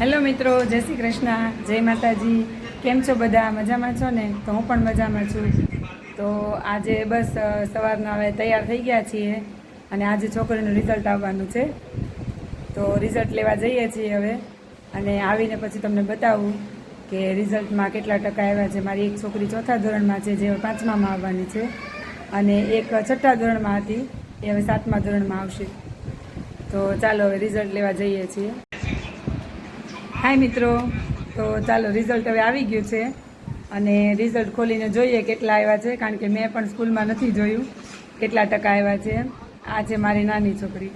Hello મિત્રો, જય શ્રી કૃષ્ણ, જય માતાજી. કેમ છો બધા? મજામાં છો ને? તો હું પણ મજામાં છું. તો આજે બસ સવારના હવે તૈયાર થઈ ગયા છીએ અને આજે છોકરીનું રિઝલ્ટ આવવાનું છે. તો રિઝલ્ટ લેવા જઈએ છીએ હવે અને આવીને પછી તમને બતાવું કે રિઝલ્ટમાં કેટલા ટકા આવ્યા છે. મારી એક છોકરી ચોથા ધોરણમાં છે, જે પાંચમામાં આવવાની છે અને એક છઠ્ઠા ધોરણમાં હતી, એ હવે સાતમા ધોરણમાં આવશે. તો ચાલો હવે રિઝલ્ટ લેવા જઈએ છીએ. હાય મિત્રો. તો ચાલો રિઝલ્ટ હવે આવી ગયું છે. અને રિઝલ્ટ ખોલીને જોઈએ કેટલા આવ્યા છે કારણ કે મેં પણ સ્કૂલમાં નથી જોયું કેટલા ટકા આવ્યા છે. આ છે મારી નાની છોકરી.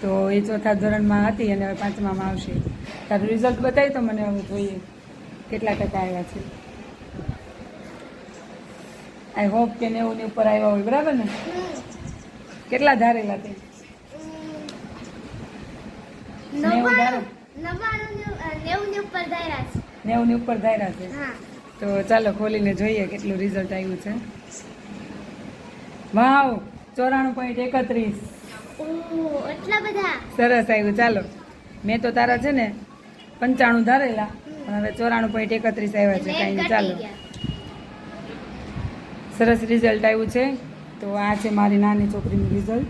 તો એ ચોથા ધોરણમાં હતી અને હવે પાંચમામાં આવશે. તારું રિઝલ્ટ બતાવી તો મને હવે જોઈએ કેટલા ટકા આવ્યા છે. આઈ હોપ કે નેવુંની ઉપર આવ્યા હોય બરાબર ને? કેટલા ધારેલા તે નેવું ધારે. નેવું ઉપર ધાર્યા છે. ઉપર ધાર્યા છે? તો ચાલો ખોલીને જોઈએ કેટલું રિઝલ્ટ આવ્યું છે. વાવ ચોરાણું પોઈન્ટ એકત્રીસ. એટલા બધા? સરસ આવ્યું ચાલો. મેં તો તારા છે ને પંચાણું ધારેલા પણ હવે ચોરાણું પોઈન્ટ એકત્રીસ આવ્યા છે કાંઈ ચાલો. સરસ રિઝલ્ટ આવ્યું છે. તો આ છે મારી નાની છોકરીનું રિઝલ્ટ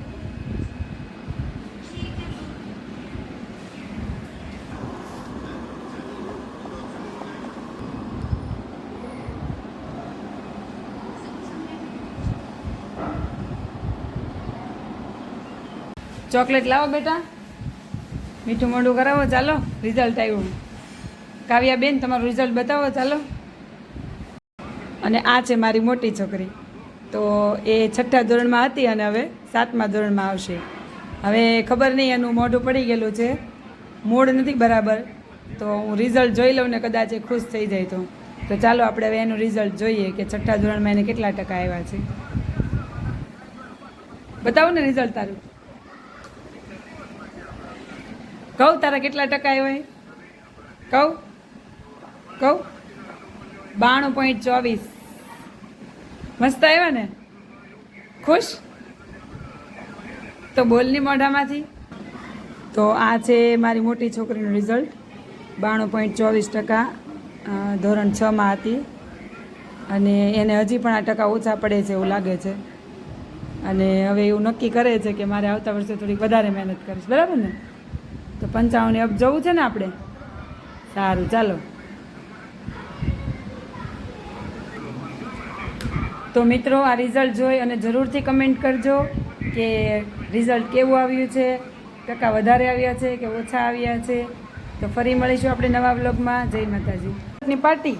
ચોકલેટ લાવો બેટા. મીઠું મોઢું કરાવો, ચાલો રિઝલ્ટ આવ્યું. કાવ્યા બેન તમારું રિઝલ્ટ બતાવો, ચાલો. અને આ છે મારી મોટી છોકરી. તો એ છઠ્ઠા ધોરણમાં હતી અને હવે સાતમા ધોરણમાં આવશે. હવે ખબર નહીં એનું મોઢું પડી ગયેલું છે. મૂડ નથી બરાબર. તો હું રિઝલ્ટ જોઈ લઉં ને કદાચ એ ખુશ થઈ જાય તો. તો ચાલો, આપણે હવે એનું રિઝલ્ટ જોઈએ કે છઠ્ઠા ધોરણમાં એને કેટલા ટકા આવ્યા છે. બતાવો ને રિઝલ્ટ તારું. કહું, તારા કેટલા ટકા આવ્યા કહું? કહું? બાણું પોઈન્ટ ચોવીસ. મસ્ત આવ્યા ને? ખુશ? તો બોલની મોઢામાંથી. તો આ છે મારી મોટી છોકરીનું રિઝલ્ટ બાણું પોઈન્ટ ચોવીસ ટકા ધોરણ છમાં હતી. અને એને હજી પણ આ ટકા ઓછા પડે છે એવું લાગે છે. અને હવે એવું નક્કી કરે છે કે મારે આવતા વર્ષે થોડીક વધારે મહેનત કરીશ. બરાબર ને? પંચાવને અપ જવું છે ને આપણે? સારું ચાલો. તો મિત્રો આ રિઝલ્ટ જોઈ અને જરૂરથી કમેન્ટ કરજો કે રિઝલ્ટ કેવું આવ્યું છે ટકા વધારે આવ્યા છે કે ઓછા આવ્યા છે. તો ફરી મળીશું આપણે નવા બ્લોગમાં જય માતાજી. પાર્ટી?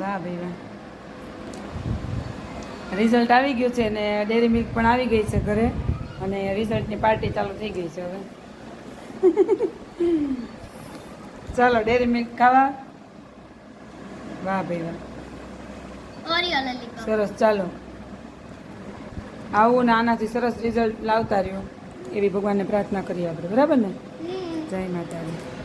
વાહ ભાઈ વાહ. રિઝલ્ટ આવી ગયું છે અને ડેરી મિલ્ક પણ આવી ગઈ છે ઘરે. અને રિઝલ્ટની પાર્ટી ચાલુ થઈ ગઈ છે હવે. ચાલો ડેરી મિલ્ક ખાવા. વાહ ભાઈ વાહ. સરસ ચાલો. આવું ને આનાથી સરસ રિઝલ્ટ લાવતા રહ્યો. એવી ભગવાનને પ્રાર્થના કરીએ આપણે બરાબર ને? જય માતાજી.